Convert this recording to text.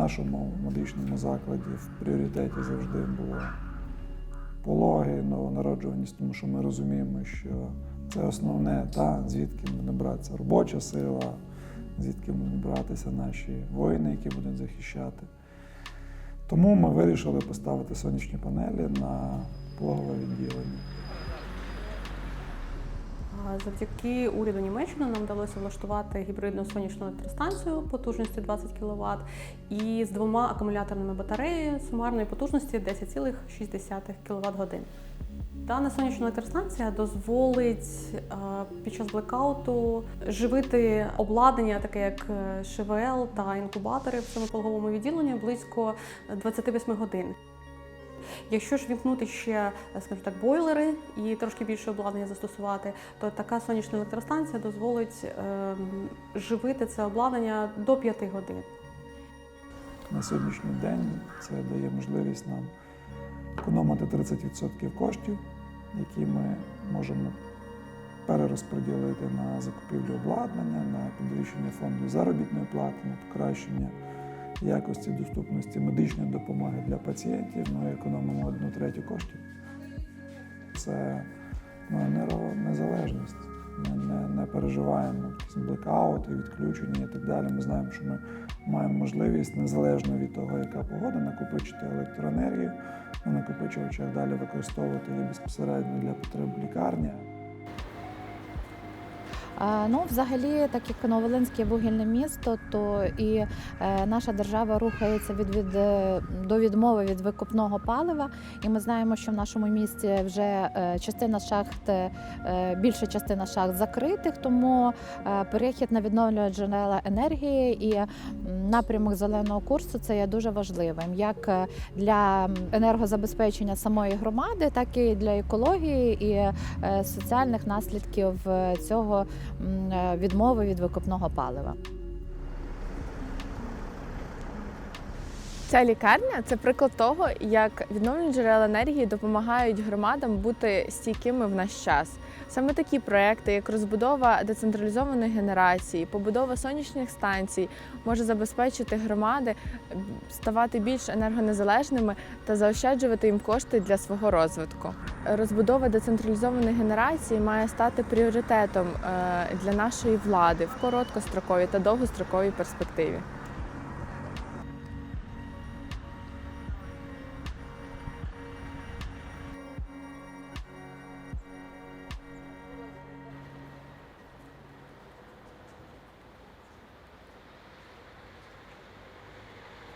нашому медичному закладі в пріоритеті завжди було пологи, новонароджуваність, тому що ми розуміємо, що це основне, та, звідки буде братися робоча сила, звідки будуть братися наші воїни, які будуть захищати. Тому ми вирішили поставити сонячні панелі на пологове відділення. Завдяки уряду Німеччини нам вдалося влаштувати гібридну сонячну електростанцію потужністю 20 кВт і з двома акумуляторними батареями сумарної потужності 10,6 кВт годин. Дана сонячна електростанція дозволить е, під час блекауту живити обладнання, таке як е, ШВЛ та інкубатори в цьому пологовому відділенні близько 28 годин. Якщо ж вімкнути ще, скажімо так, бойлери і трошки більше обладнання застосувати, то така сонячна електростанція дозволить ем, живити це обладнання до 5 годин. На сьогоднішній день це дає можливість нам економити 30% коштів, які ми можемо перерозподілити на закупівлю обладнання, на підвищення фонду заробітної плати, на покращення якості доступності медичної допомоги для пацієнтів. Ми економимо одну третю коштів. Це ну, енергонезалежність. Ми не, не переживаємо блекаути, відключення і так далі. Ми знаємо, що ми маємо можливість незалежно від того, яка погода, накопичити електроенергію на накопичувачах, далі використовувати її безпосередньо для потреб лікарні. Е, Ну, взагалі, так як Новолинське вугільне місто, то і е, наша держава рухається від, від е, до відмови від викопного палива. І ми знаємо, що в нашому місті вже частина шахт, більша частина шахт закритих, тому перехід на відновлювальні джерела енергії і напрямок зеленого курсу це є дуже важливим, як для енергозабезпечення самої громади, так і для екології і соціальних наслідків цього відмови від викопного палива. Ця лікарня це приклад того, як відновлені джерела енергії допомагають громадам бути стійкими в наш час. Саме такі проекти, як розбудова децентралізованої генерації, побудова сонячних станцій, може забезпечити громади ставати більш енергонезалежними та заощаджувати їм кошти для свого розвитку. Розбудова децентралізованої генерації має стати пріоритетом е, для нашої влади в короткостроковій та довгостроковій перспективі.